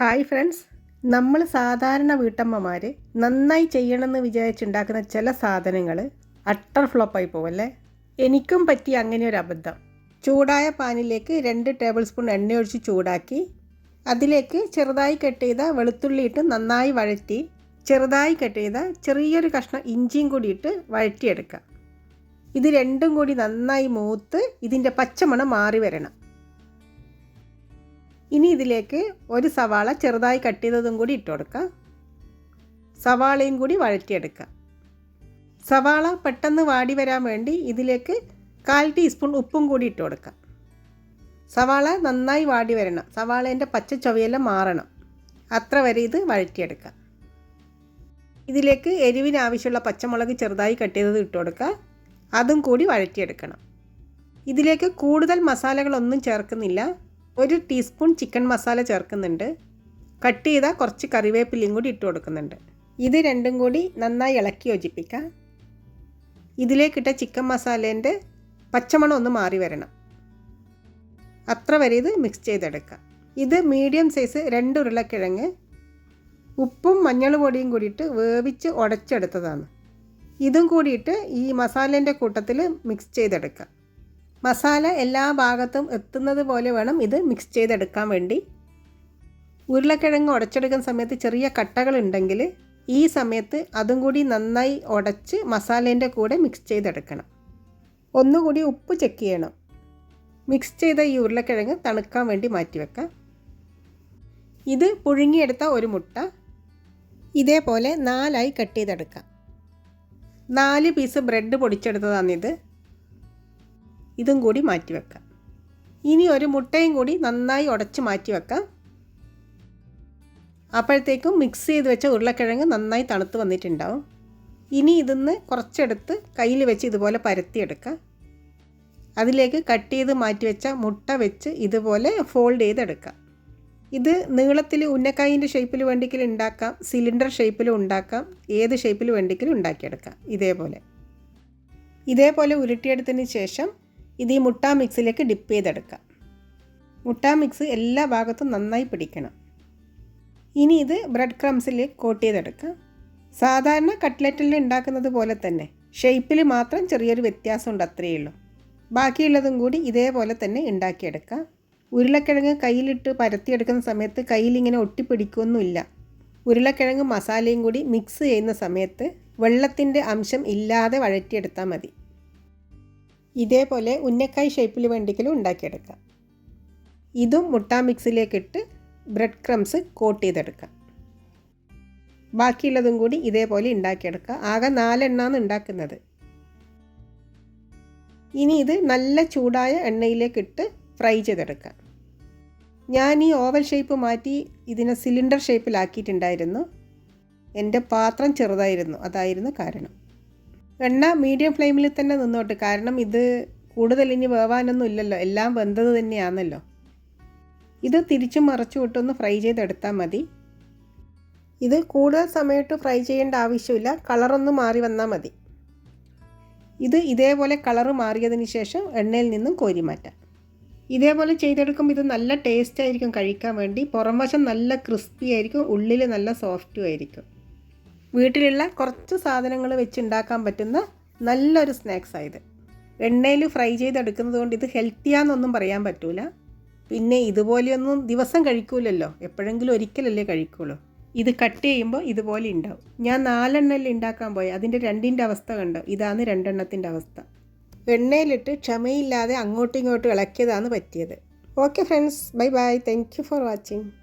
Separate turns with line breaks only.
Hi friends. നമ്മൾ സാധാരണ വീട്ടമ്മമാർ നന്നായി ചെയ്യണമെന്ന് വിചാരിച്ചുണ്ടാക്കുന്ന ചില സാധനങ്ങൾ അട്ടർ ഫ്ലോപ്പായി പോവല്ലേ എനിക്കും പറ്റി അങ്ങനെ ഒരു അബദ്ധം. ചൂടായ പാനിലേക്ക് രണ്ട് ടേബിൾ സ്പൂൺ എണ്ണ ഒഴിച്ച് ചൂടാക്കി അതിലേക്ക് ചെറുതായി കട്ട് ചെയ്ത വെളുത്തുള്ളി ഇട്ട് നന്നായി വഴറ്റി ചെറുതായി കട്ട് ചെയ്ത ചെറിയൊരു കഷ്ണം ഇഞ്ചിയും കൂടി ഇട്ട് വഴറ്റിയെടുക്കുക. ഇത് രണ്ടും കൂടി നന്നായി മൂത്ത് ഇതിന്റെ പച്ചമണം മാറി വരണം. ഇനി ഇതിലേക്ക് ഒരു സവാള ചെറുതായി കട്ട് ചെയ്തതും കൂടി ഇട്ട് കൊടുക്കുക. സവാളയും കൂടി വഴറ്റിയെടുക്കുക. സവാള പെട്ടെന്ന് വാടി വരാൻ വേണ്ടി ഇതിലേക്ക് കാൽ ടീസ്പൂൺ ഉപ്പും കൂടി ഇട്ട് കൊടുക്കുക. സവാള നന്നായി വാടി വരണം. സവാളേന്റെ പച്ച ചൊവയെല്ലാം മാറണം. അത്ര വരെ ഇത് വഴറ്റിയെടുക്കുക. ഇതിലേക്ക് എരിവിന് ആവശ്യമുള്ള പച്ചമുളക് ചെറുതായി കട്ട് ചെയ്തത് ഇട്ട് കൊടുക്കുക. അതും കൂടി വഴറ്റിയെടുക്കണം. ഇതിലേക്ക് കൂടുതൽ മസാലകളൊന്നും ചേർക്കുന്നില്ല. ഒരു ടീസ്പൂൺ ചിക്കൻ മസാല ചേർക്കുന്നുണ്ട്. കട്ട് ചെയ്ത കുറച്ച് കറിവേപ്പിലയും കൂടി ഇട്ട് കൊടുക്കുന്നുണ്ട്. ഇത് രണ്ടും കൂടി നന്നായി ഇളക്കി യോജിപ്പിക്കുക ഇതിലേക്കിട്ട ചിക്കൻ മസാലേന്റെ പച്ചമണം ഒന്ന് മാറി വരണം. അത്ര വരെ ഇത് മിക്സ് ചെയ്തെടുക്കാം. ഇത് മീഡിയം സൈസ് രണ്ട് ഉരുളക്കിഴങ്ങ് ഉപ്പും മഞ്ഞൾ പൊടിയും കൂടിയിട്ട് വേവിച്ച് ഉടച്ചെടുത്തതാണ് ഇതും കൂടിയിട്ട് ഈ മസാലേന്റെ കൂട്ടത്തിൽ മിക്സ് ചെയ്തെടുക്കുക മസാല എല്ലാ ഭാഗത്തും എത്തുന്നത് പോലെ വേണം ഇത് മിക്സ് ചെയ്തെടുക്കാൻ വേണ്ടി. ഉരുളക്കിഴങ്ങ് ഉടച്ചെടുക്കുന്ന സമയത്ത് ചെറിയ കട്ടകളുണ്ടെങ്കിൽ ഈ സമയത്ത് അതും കൂടി നന്നായി ഉടച്ച് മസാലേന്റെ കൂടെ മിക്സ് ചെയ്തെടുക്കണം. ഒന്നുകൂടി ഉപ്പ് ചെക്ക് ചെയ്യണം. മിക്സ് ചെയ്ത ഈ ഉരുളക്കിഴങ്ങ് തണുക്കാൻ വേണ്ടി മാറ്റിവെക്കാം ഇത് പുഴുങ്ങിയെടുത്ത ഒരു മുട്ട. ഇതേപോലെ നാലായി കട്ട് ചെയ്തെടുക്കാം. നാല് പീസ് ബ്രെഡ് പൊടിച്ചെടുത്തതാണിത്. ഇതും കൂടി മാറ്റി വെക്കാം. ഇനി ഒരു മുട്ടയും കൂടി നന്നായി ഉടച്ച് മാറ്റി വെക്കാം. അപ്പോഴത്തേക്കും മിക്സ് ചെയ്ത് വെച്ച ഉരുളക്കിഴങ്ങ് നന്നായി തണുത്ത് വന്നിട്ടുണ്ടാവും. ഇനി ഇതിന്ന് കുറച്ചെടുത്ത് കയ്യിൽ വെച്ച് ഇതുപോലെ പരത്തിയെടുക്കാം. അതിലേക്ക് കട്ട് ചെയ്ത് മാറ്റി വെച്ച മുട്ട വെച്ച് ഇതുപോലെ ഫോൾഡ് ചെയ്തെടുക്കാം. ഇത് നീളത്തിൽ ഉന്നക്കായിന്റെ ഷേപ്പിൽ വേണ്ടിക്കലും ഉണ്ടാക്കാം സിലിണ്ടർ ഷേപ്പിലും ഉണ്ടാക്കാം ഏത് ഷേപ്പിൽ വേണ്ടിക്കലും ഉണ്ടാക്കിയെടുക്കാം. ഇതേപോലെ. ഇതേപോലെ ഉരുട്ടിയെടുത്തതിന് ശേഷം ഇത് ഈ മുട്ട മിക്സിലേക്ക് ഡിപ്പ് ചെയ്തെടുക്കാം മുട്ട മിക്സ് എല്ലാ ഭാഗത്തും നന്നായി പിടിക്കണം. ഇനി ഇത് ബ്രെഡ് ക്രംസിൽ കോട്ട് ചെയ്തെടുക്കാം സാധാരണ കട്ട്ലറ്റിൽ ഉണ്ടാക്കുന്നത് പോലെ തന്നെ ഷേപ്പിൽ മാത്രം ചെറിയൊരു വ്യത്യാസമുണ്ട് അത്രയേ ഉള്ളൂ ബാക്കിയുള്ളതും കൂടി ഇതേപോലെ തന്നെ ഉണ്ടാക്കിയെടുക്കാം ഉരുളക്കിഴങ്ങ് കയ്യിലിട്ട് പരത്തിയെടുക്കുന്ന സമയത്ത് കയ്യിലിങ്ങനെ ഒട്ടിപ്പിടിക്കൊന്നുമില്ല. ഉരുളക്കിഴങ്ങ് മസാലയും കൂടി മിക്സ് ചെയ്യുന്ന സമയത്ത് വെള്ളത്തിന്റെ അംശം ഇല്ലാതെ വഴറ്റിയെടുത്താൽ മതി. ഇതേപോലെ ഉന്നക്കായ് ഷേപ്പിൽ വേണ്ടിക്കലും ഉണ്ടാക്കിയെടുക്കാം. ഇതും മുട്ട മിക്സിലേക്കിട്ട് ബ്രെഡ് ക്രംസ് കോട്ട് ചെയ്തെടുക്കാം. ബാക്കിയുള്ളതും കൂടി ഇതേപോലെ ഉണ്ടാക്കിയെടുക്കുക ആകെ നാലെണ്ണമാണ് ഉണ്ടാക്കുന്നത്. ഇനി ഇത് നല്ല ചൂടായ എണ്ണയിലേക്കിട്ട് ഫ്രൈ ചെയ്തെടുക്കാം. ഞാൻ ഈ ഓവൽ ഷേപ്പ് മാറ്റി ഇതിനെ സിലിണ്ടർ ഷേപ്പിലാക്കിയിട്ടുണ്ടായിരുന്നു എന്റെ പാത്രം ചെറുതായിരുന്നു. അതായിരുന്നു കാരണം. എണ്ണ മീഡിയം ഫ്ലെയിമിൽ തന്നെ നിന്നോട്ട്. കാരണം ഇത് കൂടുതൽ ഇനി വേവാനൊന്നും ഇല്ലല്ലോ. എല്ലാം വെന്തത് തന്നെയാണല്ലോ. ഇത് തിരിച്ചു മറച്ചു വിട്ടൊന്ന് ഫ്രൈ ചെയ്തെടുത്താൽ മതി. ഇത് കൂടുതൽ സമയത്ത് ഫ്രൈ ചെയ്യേണ്ട ആവശ്യമില്ല. കളറൊന്ന് മാറി വന്നാൽ മതി. ഇത് ഇതേപോലെ കളറ് മാറിയതിന് ശേഷം എണ്ണയിൽ നിന്നും കോരി മാറ്റാം. ഇതേപോലെ ചെയ്തെടുക്കുമ്പോൾ ഇത് നല്ല ടേസ്റ്റ് ആയിരിക്കും കഴിക്കാൻ വേണ്ടി. പുറം വശം നല്ല ക്രിസ്പി ആയിരിക്കും. ഉള്ളിൽ നല്ല സോഫ്റ്റും ആയിരിക്കും. വീട്ടിലുള്ള കുറച്ച് സാധനങ്ങൾ വെച്ച് ഉണ്ടാക്കാൻ പറ്റുന്ന നല്ലൊരു സ്നാക്സ് ആയത് എണ്ണയിൽ ഫ്രൈ ചെയ്തെടുക്കുന്നത് കൊണ്ട് ഇത് ഹെൽത്തിയാന്നൊന്നും പറയാൻ പറ്റൂല. പിന്നെ ഇതുപോലെയൊന്നും ദിവസം കഴിക്കൂലല്ലോ. എപ്പോഴെങ്കിലും ഒരിക്കലല്ലേ കഴിക്കുള്ളൂ. ഇത് കട്ട് ചെയ്യുമ്പോൾ ഇതുപോലെ ഉണ്ടാവും. ഞാൻ നാലെണ്ണയിൽ ഉണ്ടാക്കാൻ പോയി. അതിന്റെ രണ്ടിന്റെ അവസ്ഥ കണ്ടോ? ഇതാണ് രണ്ടെണ്ണത്തിന്റെ അവസ്ഥ. എണ്ണയിലിട്ട് ക്ഷമയില്ലാതെ അങ്ങോട്ടും ഇങ്ങോട്ടും ഇളക്കിയതാണ് പറ്റിയത്. Okay friends bye bye thank for watching